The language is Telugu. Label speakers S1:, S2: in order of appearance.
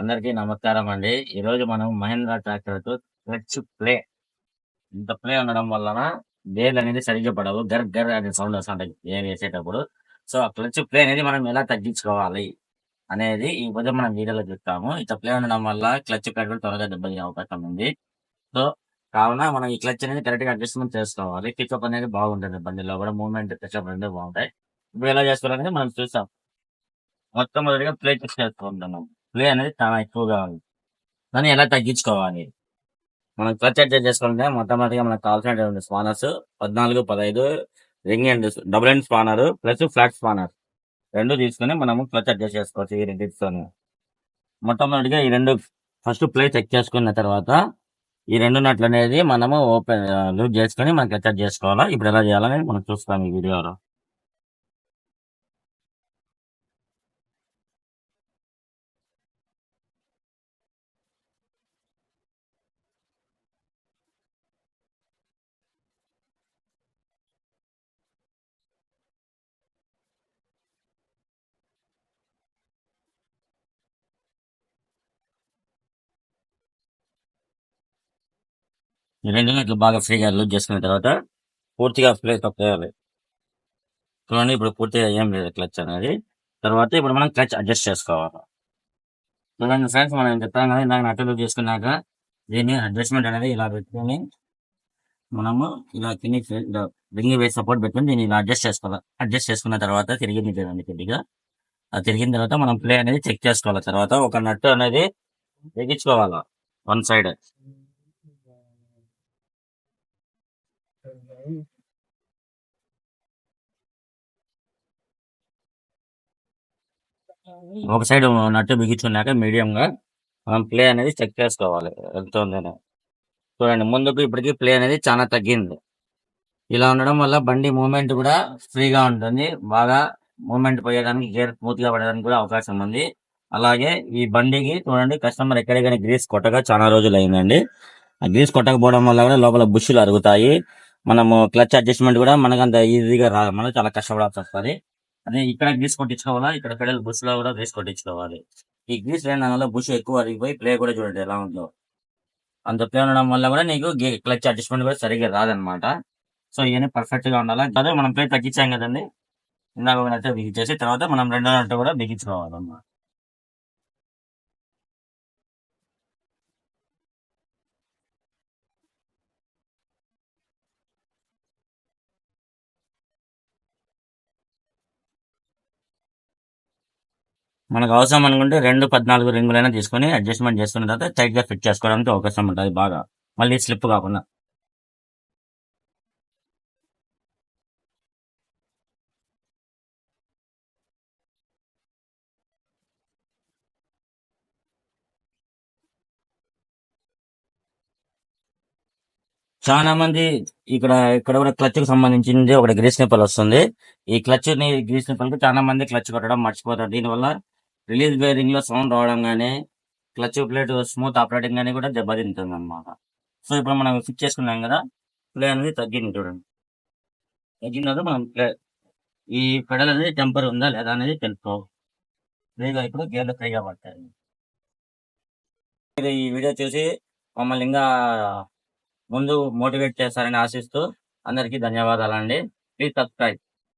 S1: అందరికీ నమస్కారం అండి. ఈ రోజు మనం మహేంద్ర ట్రాక్టర్తో క్లచ్ ప్లే. ఇంత ప్లే ఉండడం వలన బేర్లు అనేది సరిగ్గా పడవు. గర్ గర్ అనే సౌండ్ వస్తుంటాయి గేర్ వేసేటప్పుడు. సో ఆ క్లచ్ ప్లే అనేది మనం ఎలా తగ్గించుకోవాలి అనేది ఈ ఉదయం మనం వీడియోలో చూస్తాము. ఇంత ప్లే ఉండడం వల్ల క్లచ్ కంట్రోల్ త్వరగా దెబ్బతినే అవకాశం ఉంది. సో కావున మనం ఈ క్లచ్ అనేది కరెక్ట్గా అడ్జస్ట్మెంట్ చేసుకోవాలి. పికప్ అనేది బాగుంటుంది బండిలో కూడా. మూవ్మెంట్ పికప్ అనేది బాగుంటాయి. ఇప్పుడు ఎలా చేసుకోవాలనేది మనం చూస్తాం. మొట్టమొదటిగా ప్లే చెక్ చేసుకుంటున్నాం ప్లే అనేది చాలా ఎక్కువగా ఉంది. దాన్ని ఎలా తగ్గించుకోవాలి? మనం క్లచ్ అడ్జస్ట్ చేసుకుంటే మొట్టమొదటిగా మనకు కావాల్సిన స్పానర్స్ పద్నాలుగు పదహైదు ring and double end spanner plus flat spanner రెండు తీసుకుని మనము క్లచ్ అడ్జస్ట్ చేసుకోవచ్చు ఈ రెండింటితో మొట్టమొదటిగా ఈ రెండు ఫస్ట్ ప్లే చెక్ చేసుకున్న తర్వాత ఈ రెండు నట్లు అనేది మనము ఓపెన్ లూజ్ చేసుకొని మనం క్లచ్ చేసుకోవాలా? ఇప్పుడు ఎలా చేయాలని మనం చూస్తాం ఈ వీడియోలో. ఈ ఇట్లా బాగా ఫ్రీగా లూజ్ చేసుకున్న తర్వాత పూర్తిగా ప్లేస్ తొక్కేయాలి చూడండి ఇప్పుడు పూర్తిగా ఏం లేదు క్లచ్ అనేది. తర్వాత ఇప్పుడు మనం క్లచ్ అడ్జస్ట్ చేసుకోవాలి. చూడండి ఫ్రెండ్స్ మనం చెప్తాం కదా ఇందాక నట్టు లూజ్ చేసుకున్నాక దీన్ని అడ్జస్ట్మెంట్ అనేది ఇలా పెట్టుకొని మనము ఇలా కింది ఇలా రింగ్ వేసి సపోర్ట్ పెట్టుకొని దీన్ని ఇలా అడ్జస్ట్ చేసుకోవాలి. అడ్జస్ట్ చేసుకున్న తర్వాత తిరిగింది కదండి కొద్దిగా. అది తిరిగిన తర్వాత మనం ప్లే అనేది చెక్ చేసుకోవాలి. తర్వాత ఒక నట్టు అనేది ఎగించుకోవాలి వన్ సైడ్ ఒక సైడ్ నట్టు బిగించున్నాక మీడియం గా మనం ప్లే అనేది చెక్ చేసుకోవాలి. ఎంత ఉందని. చూడండి ముందుకు ఇప్పటికి ప్లే అనేది చాలా తగ్గింది. ఇలా ఉండడం వల్ల బండి మూమెంట్ కూడా ఫ్రీగా ఉంటుంది. బాగా మూమెంట్ పోయడానికి గేర్ స్మూత్ పడడానికి కూడా అవకాశం ఉంది. అలాగే ఈ బండికి చూడండి కస్టమర్ ఎక్కడికైనా గ్రీస్ కొట్టగా చాలా రోజులు అయిందండి. ఆ గ్రీస్ కొట్టకపోవడం వల్ల కూడా లోపల బుష్లు అరుగుతాయి. మనము క్లచ్ అడ్జస్ట్మెంట్ కూడా మనకు అంత ఈజీగా రాదు మనం చాలా కష్టపడాల్సి వస్తుంది. అదే ఇక్కడ గ్రీస్ కొట్టించుకోవాలా? ఇక్కడ పెడల్ బుష్లో కూడా గ్రీస్ కొట్టించుకోవాలి. ఈ గ్రీస్ లేని దానివల్ల బుష్ ఎక్కువ అరిగిపోయి ప్లే కూడా చూడండి ఎలా ఉందో. అంత ప్లే ఉండడం వల్ల కూడా నీకు క్లచ్ అడ్జస్ట్మెంట్ కూడా సరిగ్గా రాదనమాట. సో ఇవన్నీ పర్ఫెక్ట్గా ఉండాలి? అదే మనం ప్లే తగ్గించాం కదండి. ఇందాక అయితే బిగించేసి తర్వాత మనం రెండో నట్టు కూడా బిగించుకోవాలన్నమాట. మనకు అవసరం అనుకుంటే రెండు పద్నాలుగు రింగులైనా తీసుకొని అడ్జస్ట్మెంట్ చేసుకున్న తర్వాత టైట్గా ఫిట్ చేసుకోవడానికి అవకాశం ఉంటుంది బాగా. మళ్ళీ స్లిప్ కాకుండా. చాలా మంది ఇక్కడ ఇక్కడ కూడా క్లచ్కు సంబంధించింది ఒకటి గ్రీస్ నిప్పలు వస్తుంది. ఈ క్లచ్ని గ్రీస్ నిప్పలకు చాలా మంది క్లచ్ కొట్టడం మర్చిపోతారు. దీనివల్ల రిలీజ్ బేరింగ్లో సౌండ్ రావడం కానీ క్లచ్ ప్లేట్ స్మూత్ ఆపరేటింగ్ కానీ కూడా దెబ్బతింటుంది అనమాట సో ఇప్పుడు మనం ఫిక్స్ చేసుకున్నాం కదా ప్లే అనేది తగ్గింది చూడండి. తగ్గిన మనం ప్లే ఈ పెడల్ అనేది టెంపర్ ఉందా లేదా అనేది తెలుసుకోవాలి ఫ్రీగా ఇప్పుడు గేర్లు ఫ్రీగా పడతాయి. మీరు ఈ వీడియో చూసి మమ్మల్ని ఇంకా ముందు మోటివేట్ చేస్తారని ఆశిస్తూ అందరికీ ధన్యవాదాలండి. Please subscribe.